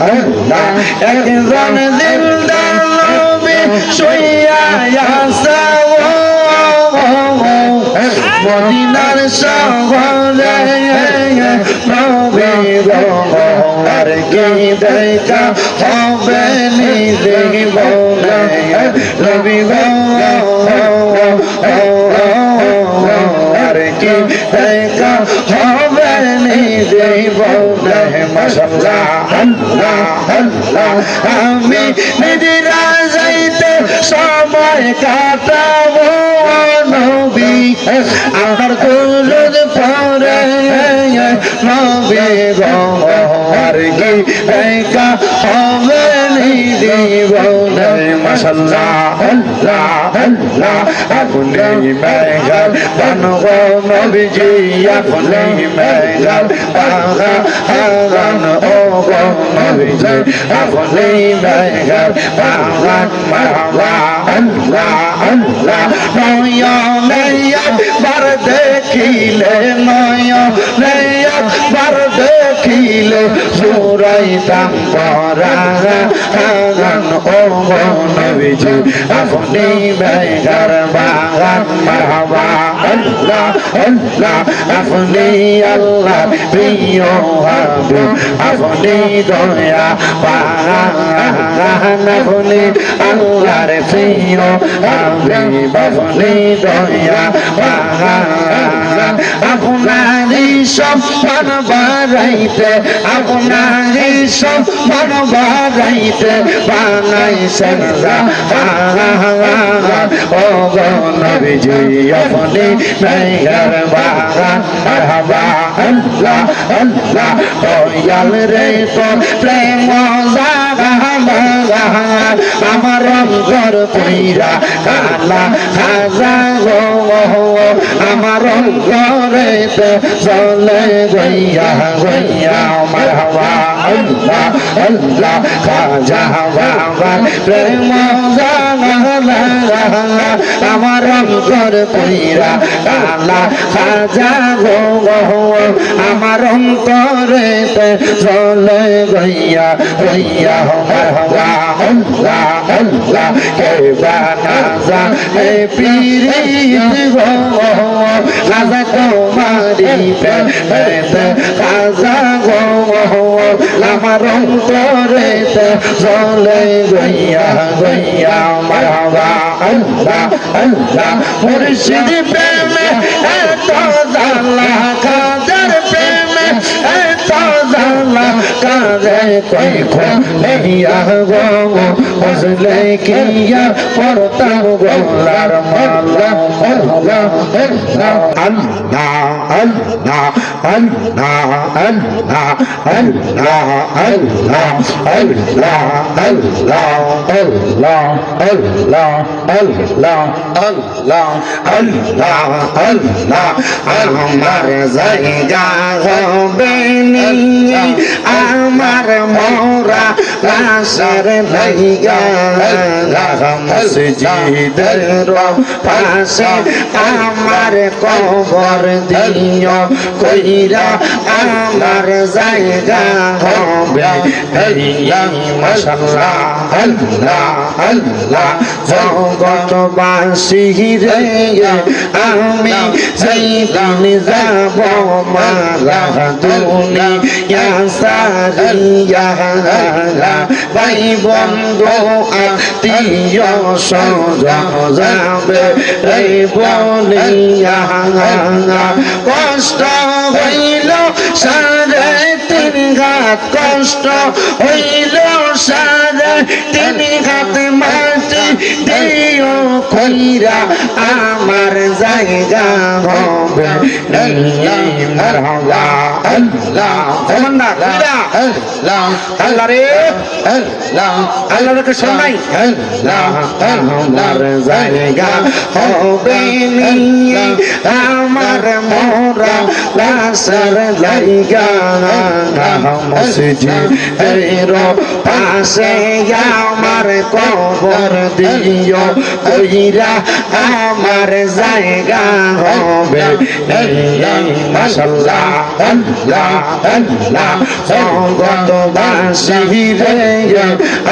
একজন দিলদার নবী শুইয়া আসা মদিনার শহরে নবী আর কি দেখা হবে নি দেব নবী আর কি দেখা নি দেব মাশাল্লাহ আল্লাহ আল্লাহ আমি নিজেরা যাইতে সময় কাটাবো নবী আমার কুলুদ পরে নবী গো আর কি হবে দেব আল্লাহ আল্লাহ আপনি মেঘাল বানগ নবীজি আপনি মেলাল পাহা হারান ও গো নবীজি আপনি মেলাল পাহান মারা আল্লাহ আল্লাহ নয়া একবার দেখিলে জোরাইতাম পরাগান ও নবীজি আপনি মেঘার বাগান মারহাবা আল্লাহ আল্লাহ, আপনি আল্লাহ প্রিয় হাবি, আপনি দয়া পাগান আপনি আল্লাহর প্রিয় হাবি, আপনি দয়া পাগান আপনারই সম্মান বাড়াইতে আপনারই সম্মান বাড়াইতে বানাইছেন ও গণবিজয়ী আপনি মেঘের বাবা আল্লাহ আল্লাহ, দয়াল রে তো প্রেম আমার অঙ্গর পইরা কালা খাজা গো আমার অঙ্গরে চলে গইয়া গইয়া মারহাবা আল্লাহ আল্লাহ আমার কালা খাজা গো আমার অন্তরে চলে গইয়া গইয়া মারহাবা আল্লাহ আল্লাহ কে বানাজা হে পীরিত গো খাজা তোমারি পেট খাজা গো আমার অন্তরে চলে গইয়া গইয়া মারহাবা আল্লাহ আল্লাহ। মুর্শিদ প্রেমে এত জালা খাজার প্রেমে এত জালা কাজে কই খো নেহিয়া গো বুঝলে কিয়া পড়তাম গোলার মালা আমার জায়গা হবে আমার মোরা লাশের লাইগা মসজিদের পাশে আমার কবর দিও কইরা আমার জায়গা হবে। মাশাল্লাহ আল্লাহ আল্লাহ জগৎবাসী রে আমি যেদিন যাব মারা দুনিয়া সারিয়া ভাই বন্ধু আত্মীয় স্বজন যাবে কষ্ট হইল সারে তিন ঘাত কষ্ট হইল সারে তিন ঘাত মাটি দিও কইরা আমার জায়গা হবে মারহাবা আল্লাহ কমান্ডা কইরা আল্লাহ আল্লাহ রে আল্লাহ আল্লাহ রে শোনাই আমার জায়গা হবে আমার মোরা লাসার রাহা মসজিদের পাশে আমার কবর দিও কইরা আমার জায়গা হবে মাশাল্লাহ আল্লাহ আল্লাহ জগৎবাসী রে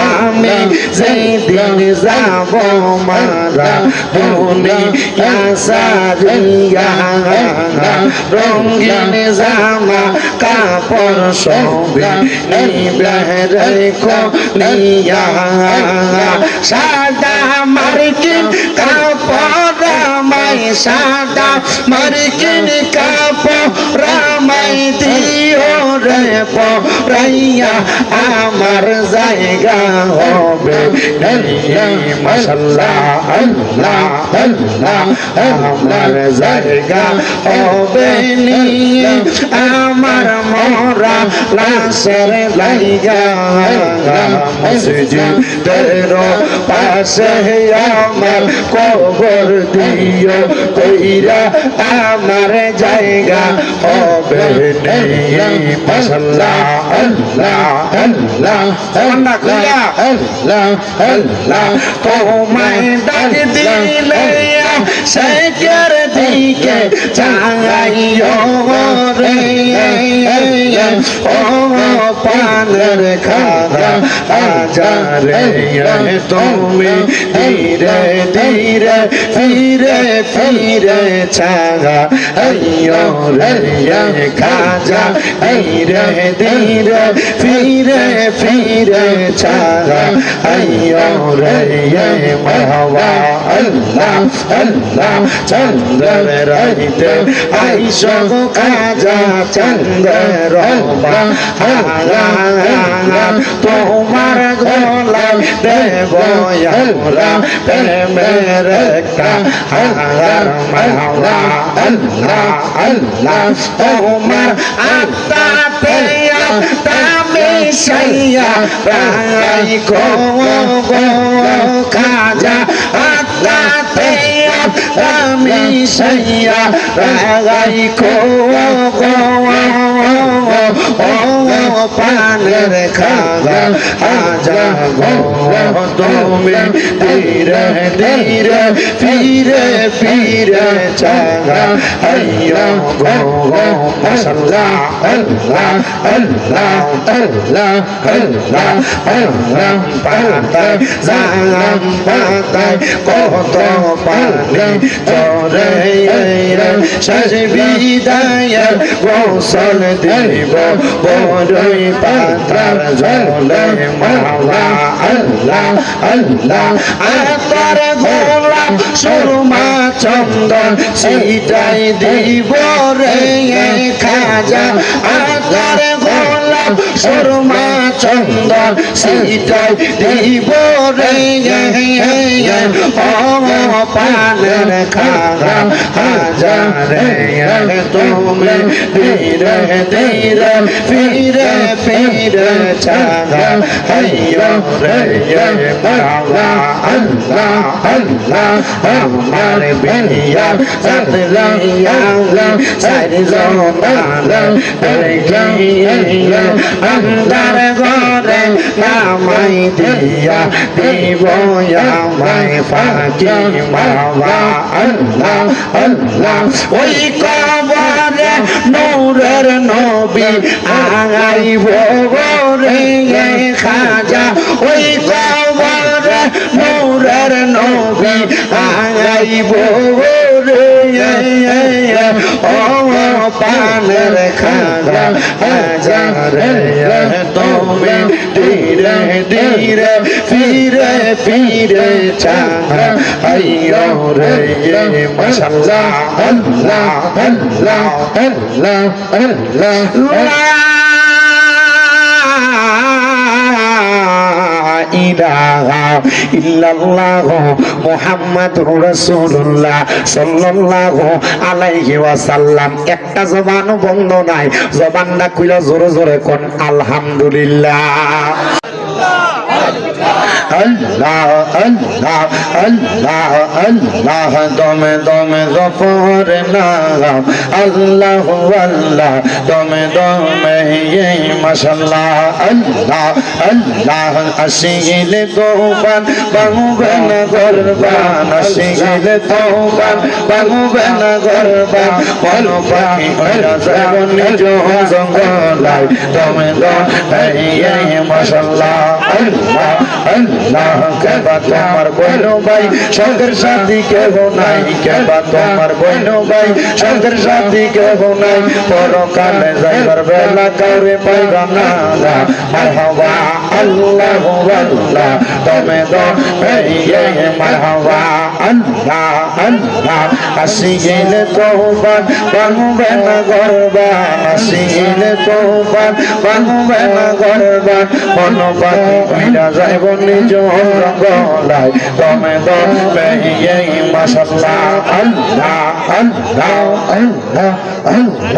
আমি যেদিন যাব মারা দুনিয়া সারিয়া রঙিন জামা কাপড় সবে নিবে রেখো নিয়া সাদা মার্কিন কাপড় রামাই সাদা মার্কিন কাপড় রামাই দিও রে পরাইয়া আমার জায়গা হবে। মশাল্লাহ, আল্লাহ আল্লাহ, আমার জায়গা হবে। আমার মরা লাশের লাইগা মসজিদের পাশে আমার কবর দিও, কইরা আমার জায়গা হবে। মশাল্লাহ, আল্লাহ তোমায় ডাক দিলে শেখের দিকে চাইও রে ও পানের খারা আজারে তুমি ধীরে ধীরে ফিরে ফিরে চাগা আইও রে খাজা ধীরে ধীরে ফিরে ফিরে চাগা আইও রে মাহওয়া আল্লাহ আল্লাহ চন্দ্র রহিতে আইসো খাজা চন্দ্র তোমার গোলাম দেব আমরা প্রেমের একটা হার মাওলা, আল্লাহ আল্লাহ, তোমার আত্মাতে তামে সাইয়া গো খাজা আত্মাতে আমি সাইয়া রাই গো পানের খাগা আজা গো তুমি ধীরে ধীরে ফিরে ফিরে চাগা আইয়া গো গো মাশাল্লাহ আল্লাহ আল্লাহ আল্লাহ আল্লাহ আল্লাহ, পাতায়, জালাম পাতায় কত পানি তোরে শেষ বিদায় গোসল দিব বড়ই গোলাপ সুরমা চন্দন সেটাই দিব রে খাজা আতর গোলাপ সুরমা চন্দন সিটাই দিব রে পানের খাগা হাজারে তুমি ধীরে ধীরে, ফিরে ফিরে চাগা। হাইয়ো রে মাওলা আল্লাহ আল্লাহ। আমার বিয়া সাদলাইয়া সারি জমানা আন্দার ঘরে নামাই দিয়া দিব আমায় ফাঁকি মাওলা আল্লাহ আল্লাহ ওই কবরে নূরের নবী আগাইব রে খাজা ওই কবরে নূরের নবী আগাইব রে ও পানের খাজা হাজারে তুমি ধীরে ধীরে ফিরে ফিরে চাঙ্গা আইয়ো রে মাশাল্লাহ, আল্লাহ আল্লাহ আল্লাহ আল্লাহ। ইলাহা ইল্লাল্লাহ মুহাম্মাদুর রাসূলুল্লাহ সাল্লাল্লাহু আলাইহি ওয়াসাল্লাম। একটা জবানও বন্ধ নাই। জবানটা কইলা জোরে জোরে কোন, আলহামদুলিল্লাহ। আল্লাহ আল্লাহ আল্লাহ আল্লাহ, দমে দমে গফর নাম। আল্লাহ আল্লাহ, দমে দমে ইয়ে মাশাল্লাহ। আল্লাহ আল্লাহ, আসিলে তোফান বাঙুবে না গরবান, আসিলে তোফান বাঙুবে না গরবান। বলো পাখি হইরা নিজ জঙ্গলায় দমে দমে ইয়ে মাশাল্লাহ। আল্লাহ আল্লাহ কেবা তোমার বইনো ভাই সঙ্গের সাথী কেহ নাই কেবা তোমার বইনো ভাই সঙ্গের সাথী কেহ নাই পরকালে যাইবার বেলা কাউরে পাইবা না মারহাবা আল্লাহ আল্লাহ তুমি তো এই মারহাবা আল্লাহ আল্লাহ আসি গেলে তোফান বাঙবে না গরবান আসি গেলে তোফান বাঙবে না গরবান মন পাখি কইরা যাইব নিজ রঙ্গলায় তুমি তো এই মাশাল্লাহ আল্লাহ আল্লাহ আল্লাহ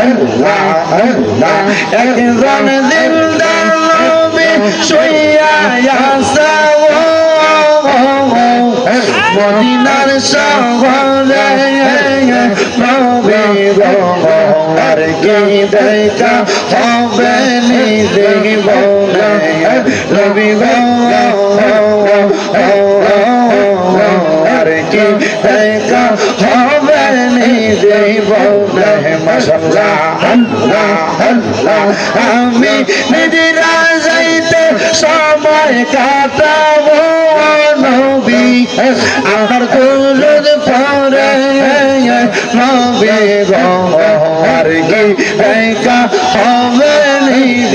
আল্লাহ আল্লাহ একজন জিন্দা শুইয়া আসা মদিনার শহরে নবী গো আর কি দেখা হবে নি দেব নবী আর কি দেখা হবে নি দেব মশাল্লাহ আল্লাহ আল্লাহ আমি নিজেরা সময় কাটাবো নবী। আমার দুলুদ পরে নবী গো আর কি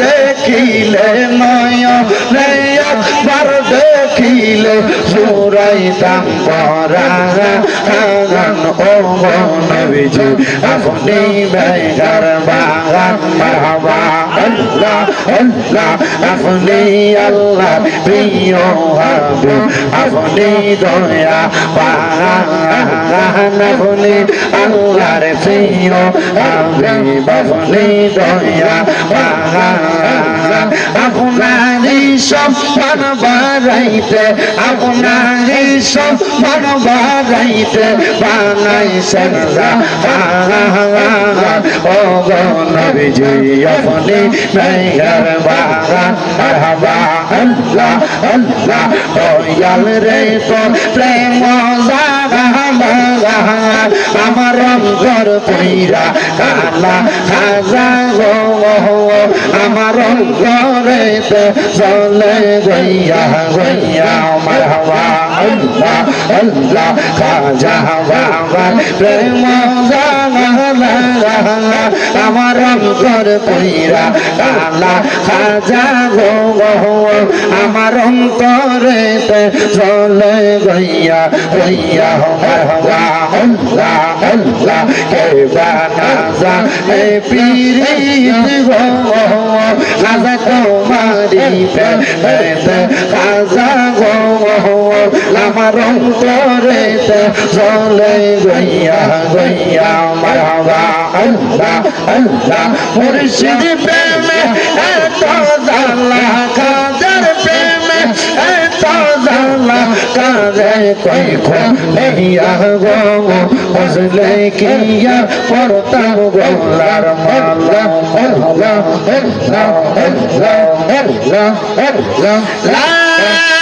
দেখিলে নয়নে একবার দেখিলে জোরাইতাম পরাগান ও নবীজি আপনি মেঘার বাগান মারহাবা আল্লাহ আল্লাহ, আপনি আল্লাহ প্রিয় হাবু, আপনি দয়া পাগান আপনি আল্লাহর প্রিয় হাবিব আপনি দয়া পাগান আপনারই সম্মান বাড়াইতে, আপনারই সম্মান বাড়াইতে বানাইছেন ও গো নবীজি, আপনি মেঘের বাগান মারহাবা, আল্লাহ আল্লাহ, দয়াল রে তো প্রেম আমার অন্তর পইরা কালা খাজা গো। আমার তো চলে গইয়া আমার মারহাবা আল্লাহ আল্লাহ খাজা বাবা প্রেম আমার অন্তর পইরা কালা খাজা গো আমার অন্তরে চলে গইয়া গইয়া মারহাবা আল্লাহ আল্লাহ কে বানাজা হে পীরিত গো খাজা তোমারি পেতে খাজা গো আমার অন্তরে চলে গইয়া গইয়া মারহাবা আল্লাহ আল্লাহ। মুর্শিদ প্রেমে এত জালা খাজার প্রেমে এত জালা কাজে কই খো নেহিয়া গো বুঝলে কিয়া পড়তাম গোলার মালা? আল্লাহ আল্লাহ আল্লাহ আল্লাহ আল্লাহ।